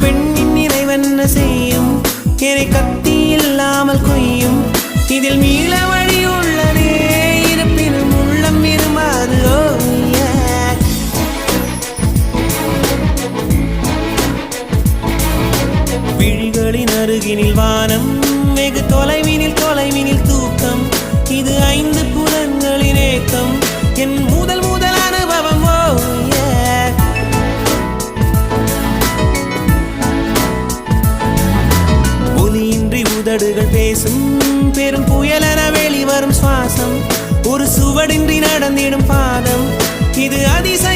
பெண்ணின் நிறைவென்ன செய்யும்? என்னை கத்தி இல்லாமல் கொய்யும்? இதில் மீள வழி உள்ளதே. இருப்பினும் உள்ளம் இருமாது விழிகளின் அருகினில் வானம் வெகு தொலைவினில் தொலைவினில் தூக்கம். இது ஐந்து புலன்களின் ஏக்கம். உதடுகள் பேசும். பெரும் புயலென வெளிவரும் சுவாசம். ஒரு சுவடின்றி நடந்திடும் பாதம். இது அதிசயம்